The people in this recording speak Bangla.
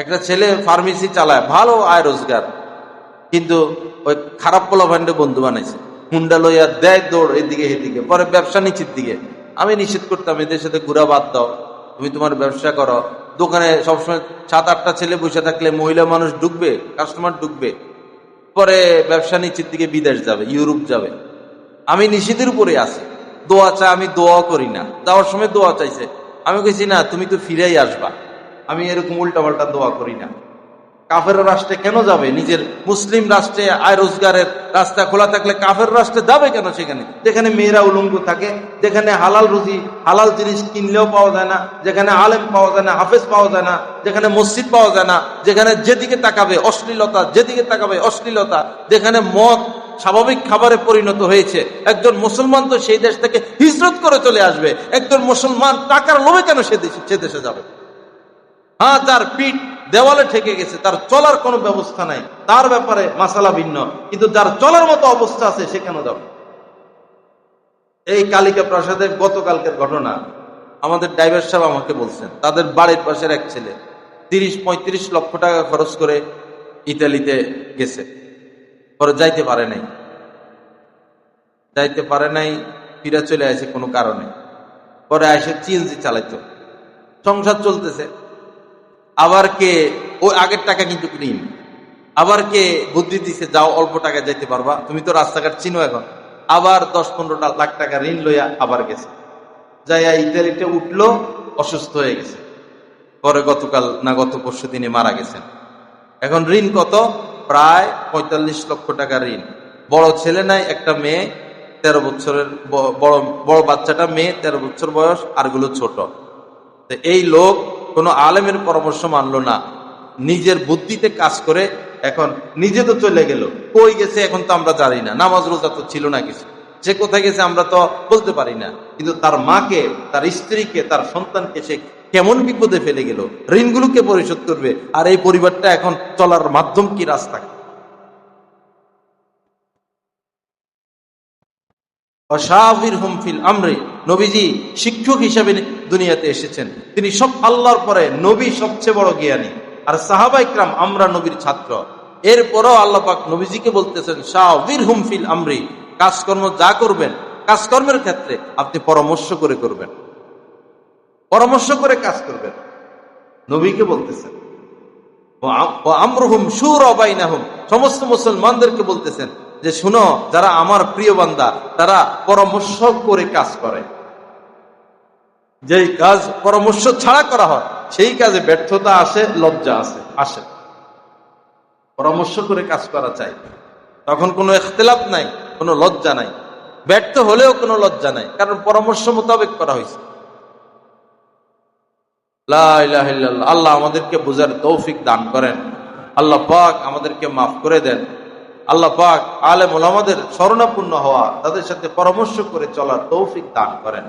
একটা ছেলে ফার্মেসি চালায়, ভালো আয় রোজগার, কিন্তু ওই খারাপ পোলা ভান্ডে বন্ধু বানাইছে। হুন্ডা লইয়া দেয় দৌড় এদিকে এদিকে পরে ব্যবসা নিচের দিকে। আমি নিষেধ করতাম, এদের সাথে ঘুরা বাদ দাও, তুমি তোমার ব্যবসা করো। দোকানে সবসময় সাত, আটটা ছেলে বসে থাকলে মহিলা মানুষ ঢুকবে কাস্টমার ঢুকবে। পরে ব্যবসা নিচের দিকে বিদেশ যাবে, ইউরোপ যাবে। আমি নিষেধের উপরে আছি। দোয়া চাই, আমি দোয়া করি না। যাওয়ার সময় দোয়া চাইছে। আমি কইছি, না, তুমি তো ফিরেই আসবা। আমি এরকম উল্টাপাল্টা দোয়া করি না। কাফের রাষ্ট্রে কেন যাবে? নিজের মুসলিম রাষ্ট্রে আয় রোজগারের রাস্তা খোলা থাকলে কাফের রাষ্ট্রে যাবে কেন সেখানে? যেখানে মেয়েরা উলঙ্গ থাকে, যেখানে হালাল রুজি, হালাল জিনিস কিনলেও পাওয়া যায় না, যেখানে আলেম পাওয়া যায় না, হাফেজ পাওয়া যায় না, যেখানে মসজিদ পাওয়া যায় না, যেখানে যেদিকে তাকাবে অশ্লীলতা, যেদিকে তাকাবে অশ্লীলতা, যেখানে মদ স্বাভাবিক খাবারে পরিণত হয়েছে, একজন মুসলমান তো সেই দেশ থেকে হিজরত করে চলে আসবে, একজন মুসলমান টাকার লোভে কেন সে দেশে সে দেশে যাবে? হ্যাঁ তার পিঠ দেওয়ালে ঠেকে গেছে, তার চলার কোনো ব্যবস্থা নাই। তার ব্যাপারে মাসালা ভিন্ন, কিন্তু যার চলার মতো অবস্থা আছে, সে কেন যাবে? এই কালিকা প্রাসাদে গতকালকের ঘটনা, আমাদের ড্রাইভার সাহেব আমাকে বলছেন, তাদের বাড়ির পাশের এক ছেলে, তিরিশ পঁয়ত্রিশ লক্ষ টাকা খরচ করে ইতালিতে গেছে। পরে যাইতে পারে নাই। যাইতে পারে নাই, ফিরে চলে আসে কোনো কারণে। পরে আসে চিএনজি চালাইতো। সংসার চলতেছে। আবার কে ওই আগের টাকা কিন্তু ঋণ আবার কে বুদ্ধি দিছে, যাও অল্প টাকা যাইতে পারবা। তুমি তো রাস্তাঘাট চিনো এখন। আবার দশ পনেরোটা লাখ টাকা ঋণ লইয়া আবার গেছে। যাইয়া ইতালিতে উঠল, অসুস্থ হয়ে গেছে। পরে গতকাল না গত পরশু দিনে মারা গেছেন। এখন ঋণ কত? প্রায় পঁয়তাল্লিশ লক্ষ টাকা ঋণ। বড় ছেলে নাই, একটা মেয়ে, তেরো বছরের বড় বড় বাচ্চাটা মেয়ে, তেরো বছর বয়স আরগুলো ছোট। এই লোক কোনো আলেমের পরামর্শ মানলো না। নিজের বুদ্ধিতে কাজ করে এখন নিজে তো চলে গেল। কই গেছে এখন তো আমরা জানি না। নামাজ রোজা তো ছিল না কিছু। সে কোথায় গেছে আমরা তো বলতে পারি না। কিন্তু তার মাকে, তার স্ত্রীকে, তার সন্তানকে সে কেমন বিপদে ফেলে গেল। ঋণগুলোকে পরিশোধ করবে। আর এই পরিবারটা এখন চলার মাধ্যম কি রাস্তা? অসাবির হুমফিল আমরে। নবীজি শিক্ষক হিসাবে দুনিয়াতে এসেছেন। তিনি সব আল্লাহর পরে নবী সবচেয়ে বড় জ্ঞানী। আর সাহাবা ইকরাম আমরা নবীর ছাত্র। এরপরও আল্লাহ পাক নবীজিকে বলতেছেন শাহির হুমফিল আমরি। কাজকর্ম যা করবেন, কাজকর্মের ক্ষেত্রে আপনি পরামর্শ করে করবেন। পরামর্শ করে কাজ করবেন। নবীকে বলতেছেন আমরহুম সুর অবাইনাহুম সমস্ত মুসলমানদেরকে বলতেছেন যে শুনো, যারা আমার প্রিয় বান্দা, তারা পরামর্শ করে কাজ করে। যেই কাজ পরামর্শ ছাড়া করা হয়, সেই কাজে ব্যর্থতা আসে, লজ্জা আসে আসে। পরামর্শ করে কাজ করা চাই। তখন কোনো এখতলাফ নাই, কোনো লজ্জা নাই। ব্যর্থ হলেও কোনো লজ্জা নাই, কারণ পরামর্শ মোতাবেক করা হয়েছে। আল্লাহ আমাদেরকে বোঝার তৌফিক দান করেন। আল্লাহ পাক আমাদেরকে মাফ করে দেন। আল্লাহ পাক আলেম ওলামাদের স্মরণাপূর্ণ হওয়া তাদের সাথে পরামর্শ করে চলার তৌফিক দান করেন।